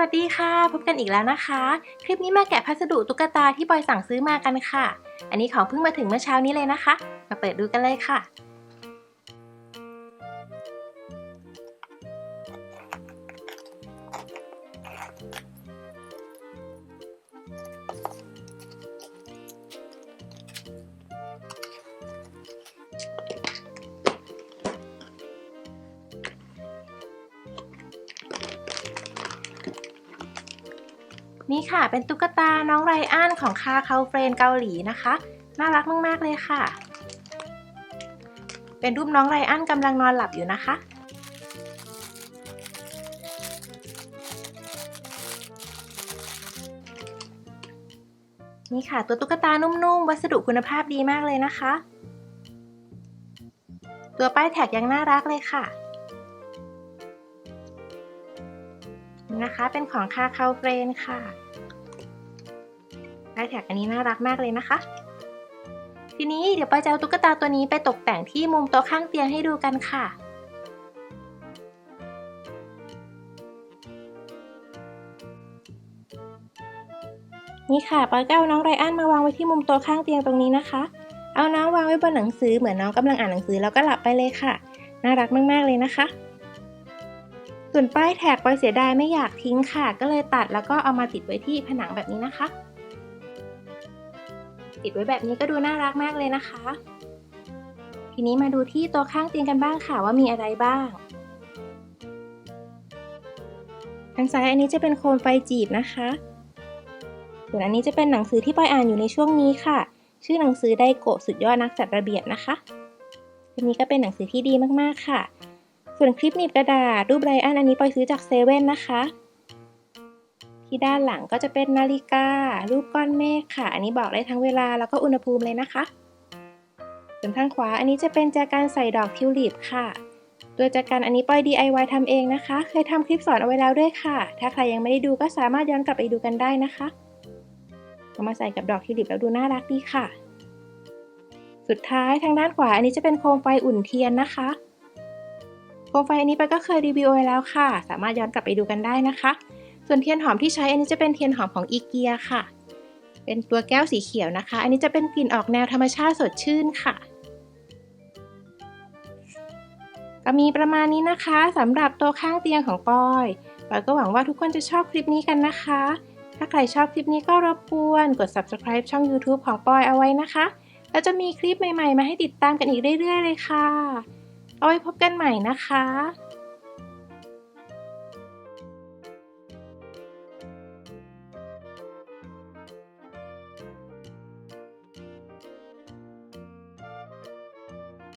วัสดีค่ะ พบกันอีกแล้วนะคะ คลิปนี้มาแกะพัสดุตุ๊กตาที่ปอยสั่งซื้อมากันค่ะ อันนี้ของเพิ่งมาถึงเมื่อเช้านี้เลยนะคะ มาเปิดดูกันเลยค่ะ นี่ค่ะ เป็นตุ๊กตาน้องไรอันของคาเคาเฟรนเกาหลีนะคะ น่ารักมาก ๆ เลยค่ะ เป็นรูปน้องไรอันกำลังนอนหลับอยู่นะคะ นี่ค่ะ ตัวตุ๊กตานุ่ม ๆ วัสดุคุณภาพดีมากเลยนะคะ ตัวป้ายแท็กยังน่ารักเลยค่ะ นะคะ เป็นของคาคาเฟรนค่ะป้ายแท็กอันนี้น่ารักมากเลยนะคะ ทีนี้เดี๋ยวปอยจะเอาตุ๊กตาตัวนี้ไปตกแต่งที่มุมโต๊ะข้างเตียงให้ดูกันค่ะนี่ค่ะปอยก็เอาน้องไรอันมาวางไว้ที่มุมโต๊ะข้างเตียงตรงนี้นะคะ เอาน้องวางไว้บนหนังสือเหมือนน้องกำลังอ่านหนังสือแล้วก็หลับไปเลยค่ะ น่ารักมากๆเลยนะคะ ส่วนป้ายแท็กปอยเสียดายไม่อยากทิ้งค่ะ ก็เลยตัดแล้วก็เอามาติดไว้ที่ผนังแบบนี้นะคะ ติดไว้แบบนี้ก็ดูน่ารักมากเลยนะคะ ทีนี้มาดูที่ตัวข้างเตียงกันบ้างค่ะว่ามีอะไรบ้างทางซ้ายอันนี้จะเป็นโคมไฟจีบนะคะ ส่วนอันนี้จะเป็นหนังสือที่ปอยอ่านอยู่ในช่วงนี้ค่ะ ชื่อหนังสือไดโกะสุดยอดนักจัดระเบียบนะคะเล่มนี้ก็เป็นหนังสือที่ดีมากๆค่ะ ส่วนคลิปหนีบกระดาษรูปไรอันอันนี้ปอยซื้อจากเซเว่นนะคะ ที่ด้านหลังก็จะเป็นนาฬิกา รูปก้อนเมฆค่ะ อันนี้บอกได้ทั้งเวลาแล้วก็อุณหภูมิเลยนะคะส่วนทางขวาอันนี้จะเป็นแจกันใส่ดอกทิวลิปค่ะ ตัวแจกันอันนี้ปอย DIY ทำเองนะคะ เคยทำคลิปสอนเอาไว้แล้วด้วยค่ะ ถ้าใครยังไม่ได้ดูก็สามารถย้อนกลับไปดูกันได้นะคะเอามาใส่กับดอกทิวลิปแล้วดูน่ารักดีค่ะ สุดท้ายทางด้านขวาอันนี้จะเป็นโคมไฟอุ่นเทียนนะคะ โคมไฟอันนี้ไปก็เคยรีวิวไว้แล้วค่ะ สามารถย้อนกลับไปดูกันได้นะคะ ส่วนเทียนหอมที่ใช้อันนี้จะเป็นเทียนหอมของอีเกียค่ะ เป็นตัวแก้วสีเขียวนะคะ อันนี้จะเป็นกลิ่นออกแนวธรรมชาติสดชื่นค่ะ ก็มีประมาณนี้นะคะสำหรับโต๊ะข้างเตียงของปอยปอยก็หวังว่าทุกคนจะชอบคลิปนี้กันนะคะ ถ้าใครชอบคลิปนี้ก็รบกวนกด subscribe ช่อง YouTube ของปอยเอาไว้นะคะ แล้วจะมีคลิปใหม่ๆ มาให้ติดตามกันอีกเรื่อยๆ เลยค่ะ เอาไว้พบกันใหม่นะคะ